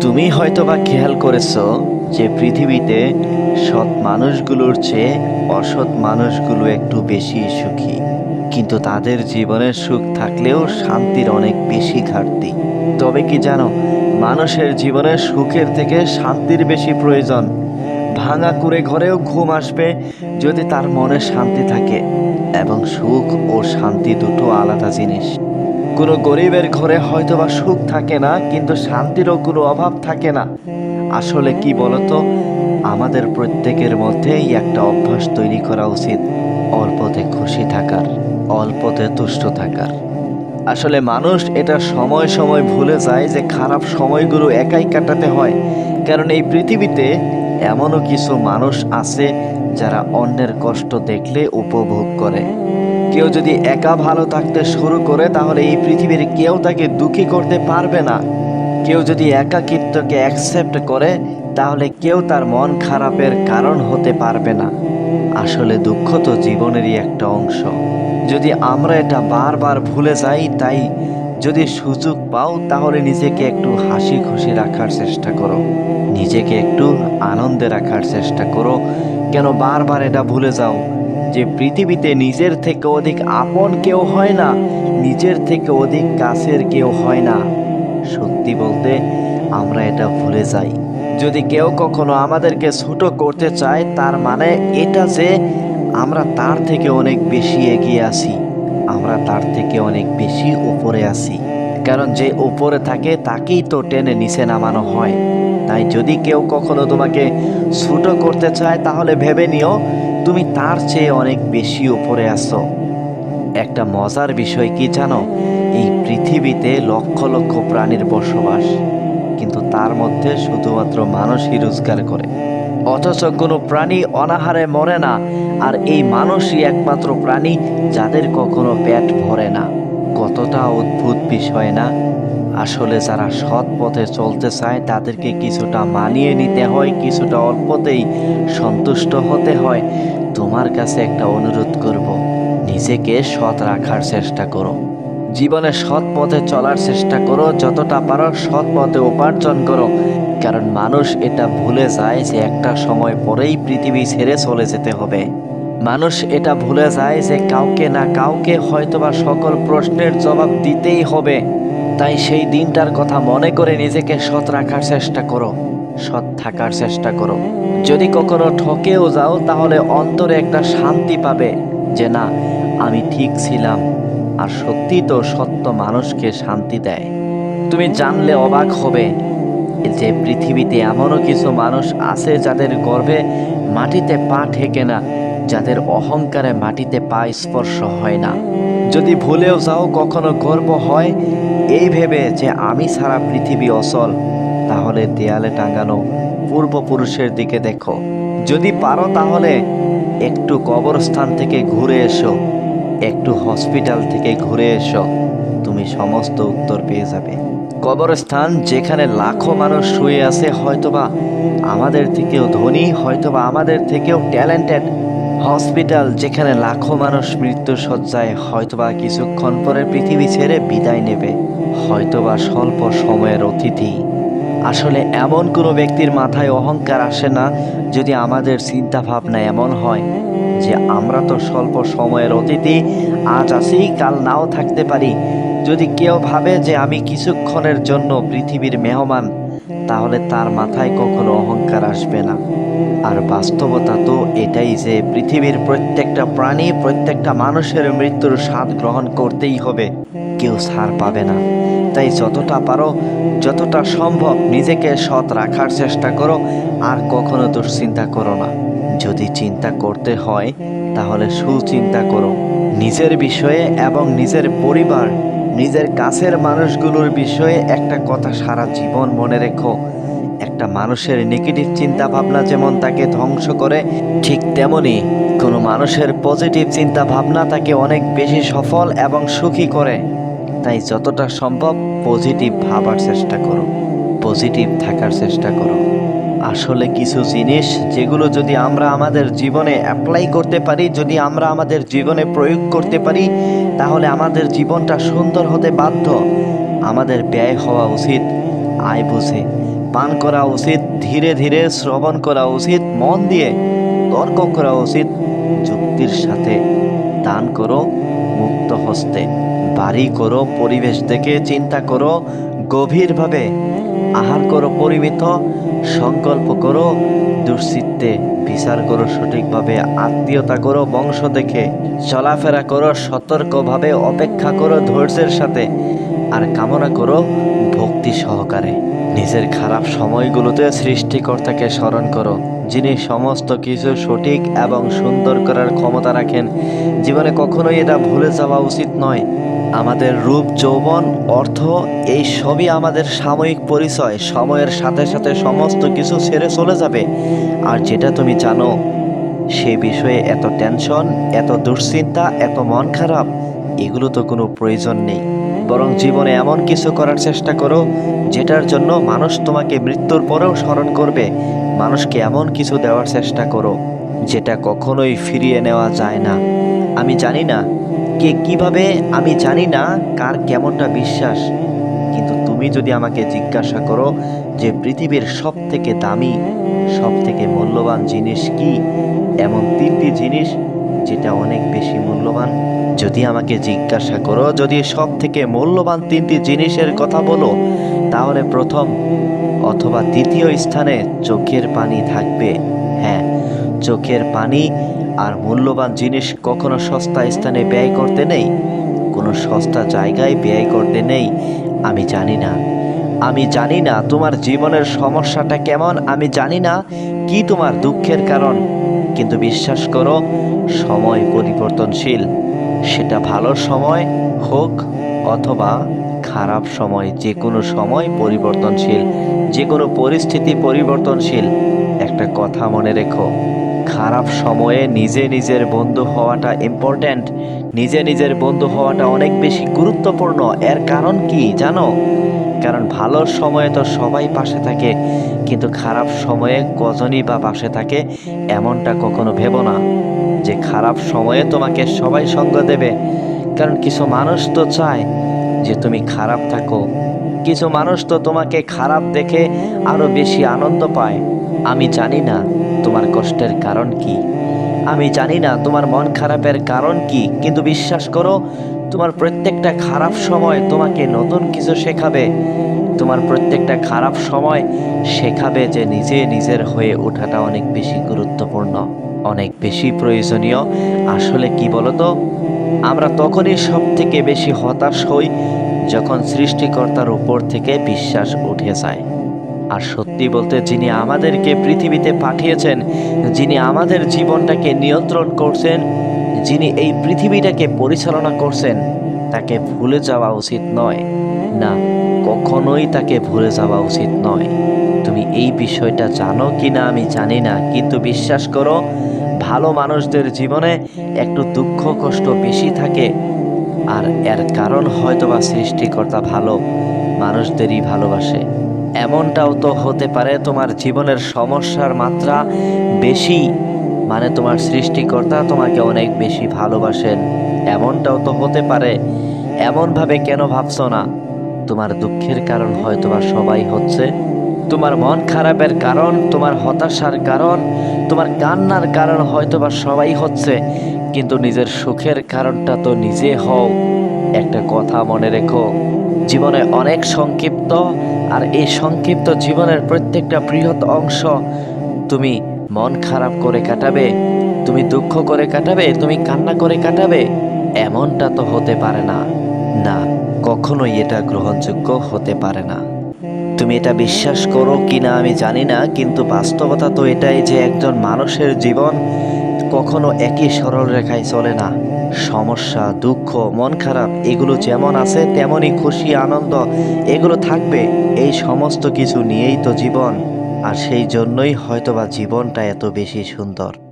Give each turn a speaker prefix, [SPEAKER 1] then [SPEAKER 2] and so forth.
[SPEAKER 1] তুমি হয়তোবা খেয়াল করেছ যে পৃথিবীতে সৎ মানুষগুলোর চেয়ে অসৎ মানুষগুলো একটু বেশি সুখী। কিন্তু তাদের জীবনের সুখ থাকলেও শান্তির অনেক বেশি ঘাটতি। তবে কি জানো, মানুষের জীবনের সুখের থেকে শান্তির বেশি প্রয়োজন। ভাঙা করে ঘরেও ঘুম আসবে যদি তার মনে শান্তি থাকে। এবং সুখ ও শান্তি দুটো আলাদা জিনিস। কোনো গরিবের ঘরে হয়তোবা সুখ থাকে না, কিন্তু শান্তিরও কোনো অভাব থাকে না। আসলে কি বলতো, আমাদের প্রত্যেকের মধ্যেই একটা অভ্যাস তৈরি করা উচিত, অল্পতে খুশি থাকার, অল্পতে তুষ্ট থাকার। আসলে মানুষ এটা সময় সময় ভুলে যায় যে খারাপ সময়গুলো একাই কাটাতে হয়, কারণ এই পৃথিবীতে এমনও কিছু মানুষ আছে যারা অন্যের কষ্ট দেখলে উপভোগ করে। কেউ যদি একা ভালো থাকতে শুরু করে, তাহলে এই পৃথিবীর কেউ তাকে দুঃখী করতে পারবে না। কেউ যদি একাকিত্বকে অ্যাকসেপ্ট করে, তাহলে কেউ তার মন খারাপের কারণ হতে পারবে না। আসলে দুঃখ তো জীবনেরই একটা অংশ। যদি আমরা এটা বারবার ভুলে যাই, তাই যদি সুযোগ পাও, তাহলে নিজেকে একটু হাসি খুশি রাখার চেষ্টা করো। নিজেকে একটু আনন্দে রাখার চেষ্টা করো। কেন বারবার এটা ভুলে যাও? যে পৃথিবীতে নিজের থেকে অধিক আপন কেউ হয় না, নিজের থেকে অধিক কাছের কেউ হয় না। সত্যি বলতে, আমরা এটা ভুলে যাই। যদি কেউ কখনো আমাদেরকে ছোট করতে চায়, তার মানে এটা যে আমরা তার থেকে অনেক বেশি এগিয়ে আছি, আমরা তার থেকে অনেক বেশি উপরে আছি। কারণ যে উপরে থাকে, তাকেই তো টেনে নিচে নামানো হয়। তাই যদি কেউ কখনো তোমাকে ছোট করতে চায়, তাহলে ভেবে নিও তুমি তার চেয়ে অনেক বেশি উপরে আছো। একটা মজার বিষয় কি জানো? এই পৃথিবীতে লক্ষ লক্ষ প্রাণীর বসবাস, কিন্তু তার মধ্যে শুধুমাত্র মানুষই রোজগার করে। অথচ কোনো প্রাণী অনাহারে মরে না, আর এই মানুষই একমাত্র প্রাণী যাদের কখনো পেট ভরে না। কতটা অদ্ভুত বিষয় না? আসলে যারা সৎ পথে চলতে চায়, তাদেরকে কিছুটা মানিয়ে নিতে হয়, কিছুটা অল্পতেই সন্তুষ্ট হতে হয়। তোমার কাছে একটা অনুরোধ করব, নিজেকে সৎ রাখার চেষ্টা করো। জীবনে সৎ পথে চলার চেষ্টা করো, যতটা পারো সৎ পথে উপার্জন করো। কারণ মানুষ এটা ভুলে যায় যে একটা সময় পরেই পৃথিবী ছেড়ে চলে যেতে হবে। মানুষ এটা ভুলে যায় যে কাউকে না কাউকে হয়তোবা সকল প্রশ্নের জবাব দিতেই হবে। তাই সেই দিনটার কথা মনে করে নিজেকে সৎ রাখার চেষ্টা করো, সৎ থাকার চেষ্টা করো। যদি কখনো ঠকেও যাও, তাহলে অন্তরে একটা শান্তি পাবে যে না, আমি ঠিক ছিলাম আর সত্যি তো সত্য মানুষকে শান্তি দেয়। তুমি জানলে অবাক হবে যে পৃথিবীতে এমনও কিছু মানুষ আছে যাদের গর্ভে মাটিতে পা ঠেকে না যাদের অহংকারে মাটিতে পা স্পর্শ হয় না। যদি ভুলেও যাও, কখনো গর্ব হয়। এই ভেবে যে আমি সারা পৃথিবী অচল, তাহলে দেয়ালে টাঙানো পূর্বপুরুষের দিকে দেখো। যদি পারো তাহলে একটু কবরস্থান থেকে ঘুরে এসো, একটু হসপিটাল থেকে ঘুরে এসো, তুমি সমস্ত উত্তর পেয়ে যাবে। কবরস্থান যেখানে লাখো মানুষ শুয়ে আছে, হয়তোবা আমাদের থেকেও ধনী, হয়তোবা আমাদের থেকেও ট্যালেন্টেড হসপিটাল যেখানে লাখো মানুষ মৃত্যু সজ্জায় হয়তোবা কিছুক্ষণ পরে পৃথিবী ছেড়ে বিদায় নেবে, হয়তোবা স্বল্প সময়ের অতিথি। আসলে এমন কোনো ব্যক্তির মাথায় অহংকার আসে না যদি আমাদের চিন্তা ভাবনা এমন হয় যে আমরা তো স্বল্প সময়ের অতিথি, আজ আছি কাল নাও থাকতে পারি। যদি কেউ ভাবে যে আমি কিছুক্ষণের জন্য পৃথিবীর মেহমান, তাহলে তার মাথায় কখনো অহংকার আসবে না। আর বাস্তবতা তো এটাই যে পৃথিবীর প্রত্যেকটা প্রাণী, প্রত্যেকটা মানুষের মৃত্যুর স্বাদ গ্রহণ করতেই হবে। কেউ ছাড় পাবে না। তাই যতটা পারো, যতটা সম্ভব নিজেকে সৎ রাখার চেষ্টা করো, আর কখনো দুশ্চিন্তা করো না। যদি চিন্তা করতে হয়, তাহলে সুচিন্তা করো। নিজের বিষয়ে এবং নিজের পরিবার, নিজের কাছের মানুষগুলোর বিষয়ে একটা কথা সারা জীবন মনে রেখো। একটা মানুষের নেগেটিভ চিন্তা ভাবনা যেমন তাকে ধ্বংস করে, ঠিক তেমনি কোনো মানুষের পজিটিভ চিন্তা ভাবনা তাকে অনেক বেশি সফল এবং সুখী করে। তাই যতটা সম্ভব পজিটিভ ভাবার চেষ্টা করো পজিটিভ থাকার চেষ্টা করো। আসলে কিছু জিনিস যেগুলো যদি আমরা আমাদের জীবনে অ্যাপ্লাই করতে পারি, যদি আমরা আমাদের জীবনে প্রয়োগ করতে পারি, তাহলে আমাদের জীবনটা সুন্দর হতে বাধ্য। আমাদের ব্যয় হওয়া উচিত, আয় বুঝে। পান করা উচিত, ধীরে ধীরে শ্রবণ করা উচিত, মন দিয়ে তর্ক করা উচিত, যুক্তির সাথে দান করো, মুক্ত হস্তে, বাড়ি করো, পরিবেশ দেখে চিন্তা করো, গভীরভাবে আহার করো, পরিমিত সংকল্প করো দুশ্চিত্তে বিচার করো, সঠিকভাবে আত্মীয়তা করো, বংশ দেখে চলাফেরা করো, সতর্কভাবে অপেক্ষা করো, ধৈর্যের সাথে আর কামনা করো, ভক্তি সহকারে। নিজের খারাপ সময়গুলোতে সৃষ্টিকর্তাকে স্মরণ করো, যিনি সমস্ত কিছু সঠিক এবং সুন্দর করার ক্ষমতা রাখেন। জীবনে কখনোই এটা ভুলে যাওয়া উচিত নয়। আমাদের রূপ, যৌবন, অর্থ, এই সবই আমাদের সাময়িক পরিচয়। সময়ের সাথে সাথে সমস্ত কিছু ছেড়ে চলে যাবে। আর যেটা তুমি জানো, সে বিষয়ে এত টেনশন, এত দুশ্চিন্তা, এত মন খারাপ, এগুলো তো কোনো প্রয়োজন নেই। বরং জীবনে এমন কিছু করার চেষ্টা করো, যেটার জন্য মানুষ তোমাকে মৃত্যুর পরেও স্মরণ করবে। মানুষকে এমন কিছু দেওয়ার চেষ্টা করো, যেটা কখনোই ফিরিয়ে নেওয়া যায় না। আমি জানি না কে কীভাবে, আমি জানি না কার কেমনটা বিশ্বাস। কিন্তু তুমি যদি আমাকে জিজ্ঞাসা করো যে পৃথিবীর সব থেকে দামি সব থেকে মূল্যবান জিনিস কি, এমন তিনটি জিনিস যেটা অনেক বেশি মূল্যবান। যদি আমাকে জিজ্ঞাসা করো, যদি সব থেকে মূল্যবান তিনটি জিনিসের কথা বলো, তাহলে প্রথম অথবা দ্বিতীয় স্থানে চোখের পানি থাকবে। হ্যাঁ চোখের পানি আর মূল্যবান জিনিস কখনো সস্তা স্থানে ব্যয় করতে নেই, কোনো সস্তা জায়গায় ব্যয় করতে নেই, আমি জানি না। আমি জানি না তোমার জীবনের সমস্যাটা কেমন, আমি জানি না কি তোমার দুঃখের কারণ কিন্তু বিশ্বাস করো, সময় পরিবর্তনশীল। সেটা ভালো সময় হোক অথবা খারাপ সময় যে কোনো সময় পরিবর্তনশীল যে কোনো পরিস্থিতি পরিবর্তনশীল। একটা কথা মনে রেখো খারাপ সময়ে নিজে নিজের বন্ধু হওয়াটা ইম্পর্ট্যান্ট নিজে নিজের বন্ধু হওয়াটা অনেক বেশি গুরুত্বপূর্ণ। এর কারণ কি জানো? কারণ ভালো সময়ে তো সবাই পাশে থাকে, কিন্তু খারাপ সময়ে কজনই বা পাশে থাকে এমনটা কখনো ভেবো না। যে খারাপ সময়ে তোমাকে সবাই সঙ্গ দেবে। কারণ কিছু মানুষ তো চায় যে তুমি খারাপ থাকো। কিছু মানুষ তো তোমাকে খারাপ দেখে আরও বেশি আনন্দ পায়। আমি জানি না তোমার কষ্টের কারণ কি। আমি জানি না তোমার মন খারাপের কারণ কি, কিন্তু বিশ্বাস করো, তোমার প্রত্যেকটা খারাপ সময় তোমাকে নতুন কিছু শেখাবে। তোমার প্রত্যেকটা খারাপ সময় শেখাবে যে নিজে নিজের হয়ে ওঠাটা অনেক বেশি গুরুত্বপূর্ণ, অনেক বেশি প্রয়োজনীয়। আসলে কি বলতো, আমরা তখনই সব থেকে বেশি হতাশ হই যখন সৃষ্টিকর্তার উপর থেকে বিশ্বাস উঠে যায়। আর সত্যি বলতে যিনি আমাদেরকে পৃথিবীতে পাঠিয়েছেন, যিনি আমাদের জীবনটাকে নিয়ন্ত্রণ করছেন, যিনি এই পৃথিবীটাকে পরিচালনা করছেন, তাকে ভুলে যাওয়া উচিত নয়। না, কখনোই তাকে ভুলে যাওয়া উচিত নয়। তুমি এই বিষয়টা জানো কি না আমি জানি না, কিন্তু বিশ্বাস করো, ভালো মানুষদের জীবনে একটু দুঃখ কষ্ট বেশি থাকে, আর এর কারণ হয়তোবা সৃষ্টিকর্তা ভালো, মানুষদেরই ভালোবাসে। এমনটাও তো হতে পারে তোমার জীবনের সমস্যার মাত্রা বেশি মানে তোমার সৃষ্টিকর্তা তোমাকে অনেক বেশি ভালোবাসেন। এমনটাও তো হতে পারে। এমনভাবে কেন ভাবছ না? তোমার দুঃখের কারণ হয়তোবা সবাই হচ্ছে। তোমার মন খারাপের কারণ, তোমার হতাশার কারণ, তোমার কান্নার কারণ হয়তোবা সবাই হচ্ছে, কিন্তু নিজের সুখের কারণটা তো নিজে হও। একটা কথা মনে রেখো, জীবনে অনেক সংক্ষিপ্ত আর এই সংক্ষিপ্ত জীবনের প্রত্যেকটা বৃহৎ অংশ তুমি মন খারাপ করে কাটাবে, তুমি দুঃখ করে কাটাবে, তুমি কান্না করে কাটাবে, এমনটা তো হতে পারে না। না, কখনোই এটা গ্রহণযোগ্য হতে পারে না। তুমি এটা বিশ্বাস করো কি না আমি জানি না, কিন্তু বাস্তবতা তো এটাই যে একজন মানুষের জীবন কখনো একই সরল রেখায় চলে না। সমস্যা, দুঃখ, মন খারাপ, এগুলো যেমন আছে, তেমনই খুশি, আনন্দ, এগুলো থাকবে। এই সমস্ত কিছু নিয়েই তো জীবন, আর সেই জন্যই হয়তোবা জীবনটা এত বেশি সুন্দর।